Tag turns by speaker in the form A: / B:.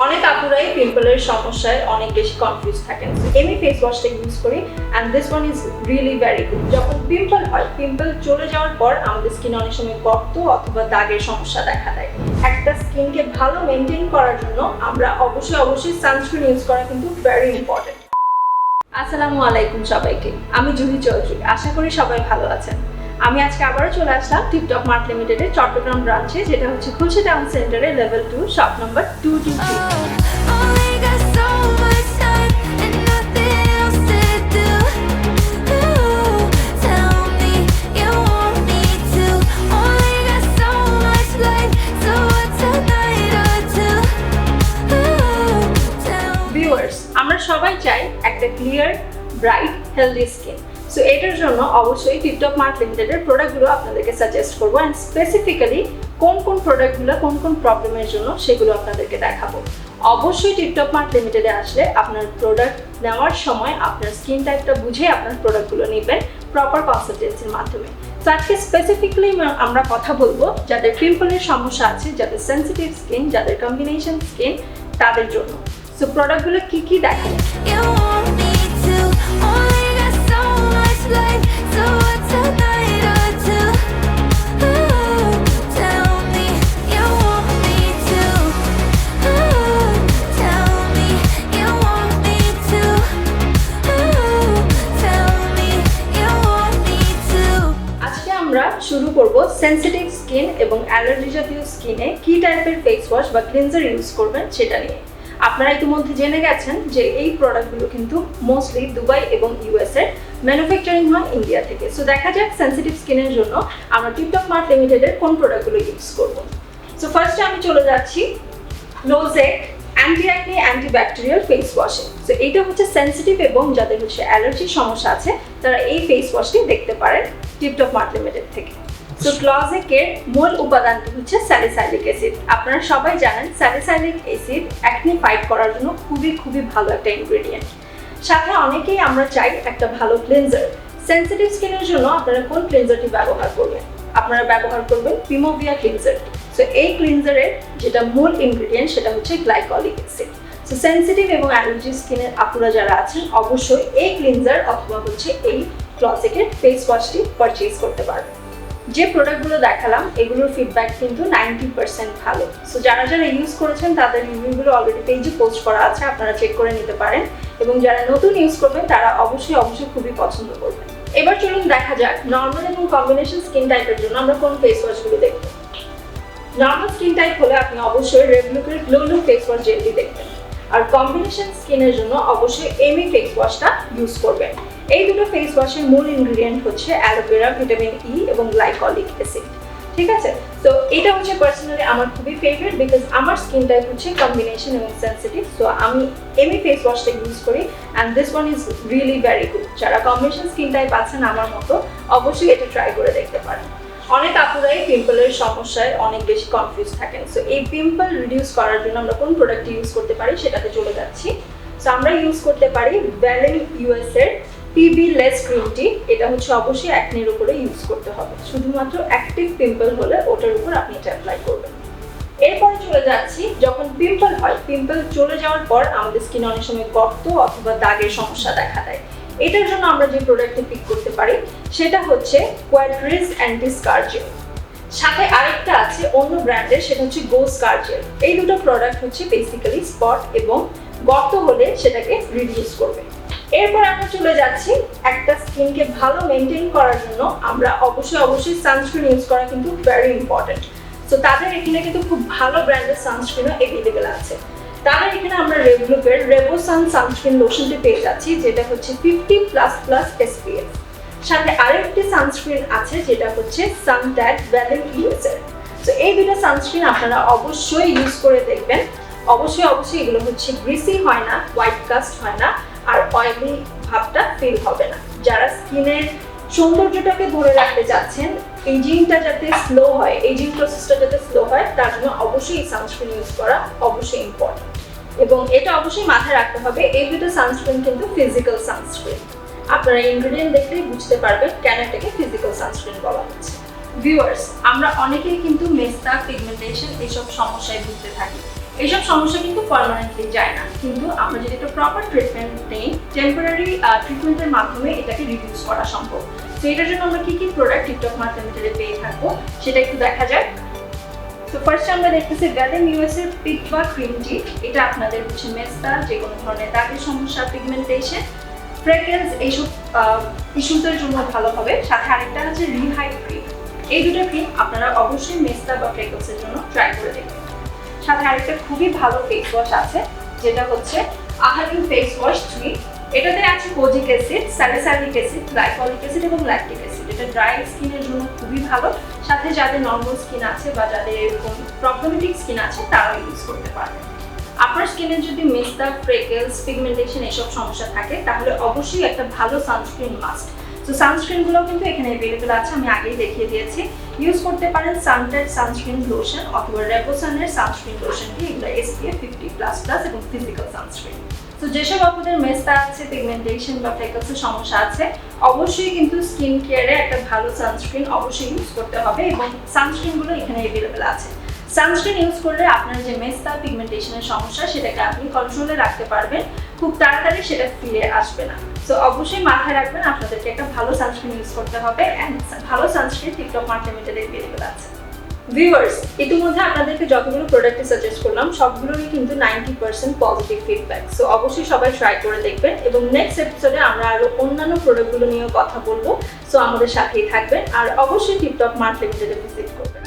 A: অনেক আপুরাই পিম্পলের সমস্যায় অনেক বেশি কনফিউজ থাকেন। এমি ফেস ওয়াশটা ইউজ করি and this one is really very good যখন পিম্পল হয় পিম্পল চলে যাওয়ার পর আমাদের স্কিনে অনেক সময় গর্ত অথবা দাগের সমস্যা দেখা দেয়। একটা স্কিনকে ভালো মেনটেন করার জন্য আমরা অবশ্যই অবশ্যই সানস্ক্রিন ইউজ করা কিন্তু ভেরি ইম্পর্টেন্ট আসসালামু আলাইকুম সবাইকে। আমি জুহি চৌধুরী। আশা করি সবাই ভালো আছেন। আমি আজকে আবারও চলে আসলাম টিকটক মার্ট লিমিটেডের চট্টগ্রাম ব্রাঞ্চে যেটা হচ্ছে খুলশে টাউন সেন্টারে level two shop number two two three আমরা সবাই চাই একটা clear bright healthy skin so এটার জন্য অবশ্যই টিপটপ মার্ট লিমিটেডের প্রোডাক্টগুলো আপনাদেরকে সাজেস্ট করব অ্যান্ড স্পেসিফিক্যালি কোন কোন প্রোডাক্টগুলো কোন কোন প্রবলেমের জন্য সেগুলো আপনাদেরকে দেখাবো। অবশ্যই টিপটপ মার্ট লিমিটেডে আসলে আপনার প্রোডাক্ট নেওয়ার সময় আপনার স্কিন টাইপটা বুঝে আপনার প্রোডাক্টগুলো নেবেন প্রপার কনসালটেন্সির মাধ্যমে। তো আজকে স্পেসিফিকলি আমরা কথা বলব যাদের পিম্পলের সমস্যা আছে, যাদের সেন্সিটিভ স্কিন যাদের কম্বিনেশন স্কিন তাদের জন্য। সো প্রোডাক্টগুলো কী কি দেখাবো? সেনসিটিভ স্কিন এবং অ্যালার্জি জাতীয় স্কিনে কি টাইপের ফেস ওয়াশ বা ক্লিনজার ইউজ করবেন সেটা নিয়ে। আপনারা ইতিমধ্যে জেনে গেছেন যে এই প্রোডাক্টগুলো কিন্তু মোস্টলি দুবাই এবং ইউএস এর ম্যানুফ্যাকচারিং হয় ইন্ডিয়া থেকে। সো দেখা যাক সেনসিটিভ স্কিনের জন্য আমরা টিপটপ মার্ট লিমিটেডের কোন প্রোডাক্টগুলো ইউজ করব। সো ফার্স্টে আমি চলে যাচ্ছি লোজেক anti acne antibacterial face ওয়াশে তো এইটা হচ্ছে সেনসিটিভ এবং যাদের হচ্ছে অ্যালার্জির সমস্যা আছে, তারা এই ফেস ওয়াশটি দেখতে পারেন টিপটপ মার্ট লিমিটেড থেকে। তো ক্লজেকের মূল উপাদানটি হচ্ছে স্যালিসাইলিক অ্যাসিড আপনারা সবাই জানেন স্যালিসাইলিক অ্যাসিড অ্যাকনি ফাইট করার জন্য খুবই খুবই ভালো একটা ইনগ্রেডিয়েন্ট সাথে অনেকেই আমরা চাই একটা ভালো ক্লিনজার সেনসিটিভ স্কিনের জন্য আপনারা কোন ক্লিনজারটি ব্যবহার করবেন? আপনারা ব্যবহার করবেন পিমোভিয়া ক্লিনজার সো এই ক্লিনজারের যেটা মূল ইনগ্রেডিয়েন্ট সেটা হচ্ছে গ্লাইকলিক অ্যাসিড সো সেনসিটিভ এবং অ্যালার্জি স্কিনের আপুরা যারা আছেন, অবশ্যই এই ক্লিনজার অথবা হচ্ছে এই ক্লজেকের ফেস ওয়াশটি পারচেজ করতে পারবেন। যে প্রোডাক্টগুলো দেখালাম, এগুলোর ফিডব্যাক কিন্তু নাইনটি পার্সেন্ট ভালো। সো যারা যারা ইউজ করেছেন, তাদের রিভিউগুলো অলরেডি পেজে পোস্ট করা আছে, আপনারা চেক করে নিতে পারেন। এবং যারা নতুন ইউজ করবেন, তারা অবশ্যই অবশ্যই খুবই পছন্দ করবেন। এবার চলুন দেখা যাক নর্মাল এবং কম্বিনেশন স্কিন টাইপের জন্য আমরা কোন ফেস ওয়াশগুলো দেখব। নর্মাল স্কিন টাইপ হলে আপনি অবশ্যই রেভলুকের গ্লো গ্লো ফেস ওয়াশ জেলটি দেখবেন। আর কম্বিনেশন স্কিনের জন্য অবশ্যই এমি ফেস ওয়াশটা ইউজ করবেন। এই দুটো ফেস ওয়াশের মূল ইনগ্রিডিয়েন্ট হচ্ছে অ্যালোভেরা ভিটামিন ই এবং গ্লাইকলিক অ্যাসিড ঠিক আছে? তো এটা হচ্ছে পার্সোনালি আমার খুবই ফেভারিট বিকজ আমার স্কিন টাইপ হচ্ছে কম্বিনেশন এবং সেন্সিটিভ সো আমি এমনি ফেস ওয়াশটা ইউজ করি and this one is really very good যারা কম্বিনেশন স্কিন টাইপ আছেন আমার মতো, অবশ্যই এটা ট্রাই করে দেখতে পারেন। অনেক আপুরাই পিম্পলের সমস্যায় অনেক বেশি কনফিউজ থাকেন। সো এই পিম্পল রিডিউস করার জন্য আমরা কোন প্রোডাক্ট ইউজ করতে পারি সেটাতে চলে যাচ্ছি। সো আমরা ইউজ করতে পারি ভ্যালেন ইউএস এর পিবি লেস ক্রিম টি এটা হচ্ছে অবশ্যই অ্যাকনির উপরে ইউজ করতে হবে। শুধুমাত্র অ্যাক্টিভ পিম্পল হলে ওটার উপর আপনি এটা অ্যাপ্লাই করবেন। এরপরে চলে যাচ্ছি, যখন পিম্পল হয় পিম্পল চলে যাওয়ার পর আমাদের স্কিনে অনেক সময় গর্ত অথবা দাগের সমস্যা দেখা দেয়। এটার জন্য আমরা যে প্রোডাক্টটি পিক করতে পারি, সেটা হচ্ছে কোয়াড্রিস অ্যান্টি স্কার্জেল সাথে আরেকটা আছে অন্য ব্র্যান্ডের, সেটা হচ্ছে গো স্কার্জেল এই দুটো প্রোডাক্ট হচ্ছে বেসিক্যালি স্পট এবং গর্ত হলে সেটাকে রিডিউস করবে। এরপর আমরা চলে যাচ্ছি একটা স্কিনকে ভালো মেনটেন করার জন্য। আমরা অবশ্যই অবশ্যই সানস্ক্রিন ইউজ করা কিন্তু ভেরি ইম্পর্টেন্ট সো তাদের এখানে কিন্তু খুব ভালো ব্র্যান্ডের সানস্ক্রিনও অ্যাভেলেবেল আছে। তাদের এখানে আমরা রেভলুকের রেবোসান সানস্ক্রিন লোশনটি পেয়ে যাচ্ছি, যেটা হচ্ছে ফিফটি প্লাস প্লাস এসপিএফ সাথে আরেকটি সানস্ক্রিন আছে, যেটা হচ্ছে সানট্যাগ ভ্যালেন ইউজের তো এই দুটো সানস্ক্রিন আপনারা অবশ্যই ইউজ করে দেখবেন। অবশ্যই অবশ্যই এগুলো হচ্ছে গ্রিসি হয় না হোয়াইট কাস্ট হয় না। আর অয়েলি ভাবটা ফিল হবে না। যারা স্কিনের সৌন্দর্যটাকে ধরে রাখতে চাচ্ছেন এজিংটা যাতে স্লো হয় এজিং প্রসেসটা যাতে স্লো হয়, তার জন্য অবশ্যই এই সানস্ক্রিন ইউজ করা অবশ্যই ইম্পর্টেন্ট এবং এটা অবশ্যই মাথায় রাখতে হবে, এই দুটো সানস্ক্রিন কিন্তু ফিজিক্যাল সানস্ক্রিন আপনারা ইনগ্রেডিয়েন্ট দেখলেই বুঝতে পারবেন কেন এটাকে ফিজিক্যাল সানস্ক্রিন বলা হচ্ছে। ভিউয়ার্স আমরা অনেকেই কিন্তু মেস্তা পিগমেন্টেশন এসব সমস্যায় ভুগতে থাকি। এইসব সমস্যা কিন্তু পার্মানেন্টলি যায় না। কিন্তু আমরা যদি একটা প্রপার ট্রিটমেন্ট নেই টেম্পোরারি ট্রিটমেন্টের মাধ্যমে এটাকে রিডিউস করা সম্ভব। তো এটার জন্য আমরা কি কি প্রোডাক্ট টিকটক মার্কেটে পেয়ে থাকব, সেটা একটু দেখা যাক। তো ফার্স্ট আমরা দেখতেছি গ্যালেন ইউএস এর পিক বা ক্রিম টি এটা আপনাদের হচ্ছে মেস্তা যে কোনো ধরনের দাগের সমস্যা পিগমেন্টেশন ফ্রেগ্রেন্স এইসব ইস্যুসের জন্য ভালো হবে। সাথে আরেকটা আছে রিহাইড ক্রিম এই দুটো ক্রিম আপনারা অবশ্যই মেস্তা বা ফ্রেগ্রেন্সের জন্য ট্রাই করে দেখবেন। সাথে আরেকটা খুবই ভালো ফেস ওয়াশ আছে, যেটা হচ্ছে আহারিন ফেস ওয়াশ থ্রি এটাতে আছে kojic acid salicylic acid glycolic acid এবং ল্যাকটিক অ্যাসিড এটা ড্রাই স্কিনের জন্য খুবই ভালো। সাথে যাদের নর্মাল স্কিন আছে বা যাদের এরকম প্রবলেমেটিক স্কিন আছে, তারাও ইউজ করতে পারবে। আপনার স্কিনে যদি মেস্তা ফ্রেকেলস পিগমেন্টেশন এসব সমস্যা থাকে, তাহলে অবশ্যই একটা ভালো সানস্ক্রিন মাস্ট তো সানস্ক্রিনগুলো কিন্তু এখানে অ্যাভেলেবেল আছে, আমি আগেই দেখিয়ে দিয়েছি। ইউজ করতে পারেন সানটেড সানস্ক্রিন লোশন অথবা রেপোসানের সানস্ক্রিন লোশনটি এগুলো এসপিএফ ফিফটি প্লাস প্লাস এবং ফিজিক্যাল সানস্ক্রিন তো যেসব আপনাদের মেস্তা আছে পিগমেন্টেশন বা ফ্রেকলসের সমস্যা আছে, অবশ্যই কিন্তু স্কিন কেয়ারে একটা ভালো সানস্ক্রিন অবশ্যই ইউজ করতে হবে এবং সানস্ক্রিনগুলো এখানে অ্যাভেলেবেল আছে। সানস্ক্রিন ইউজ করলে আপনার যে মেস্তা পিগমেন্টেশনের সমস্যা, সেটাকে আপনি কন্ট্রোলে রাখতে পারবেন। খুব তাড়াতাড়ি সেটা ফিরে আসবে না। তো অবশ্যই মাথায় রাখবেন, আপনাদেরকে একটা ভালো সানস্ক্রিন ইউজ করতে হবে ভালো সানস্ক্রিন টিকটক মার্কেটে অ্যাভেলেবেল আছে ভিউয়ার্স ইতিমধ্যে আপনাদেরকে যতগুলো প্রোডাক্টে সাজেস্ট করলাম, সবগুলোরই কিন্তু ninety percent positive feedback so অবশ্যই সবাই ট্রাই করে দেখবেন এবং নেক্সট এপিসোডে আমরা আরও অন্যান্য প্রোডাক্টগুলো নিয়েও কথা বলব। সো আমাদের সাথেই থাকবেন আর অবশ্যই টিকটক মার্ট লিমিটেডে ভিজিট করবেন।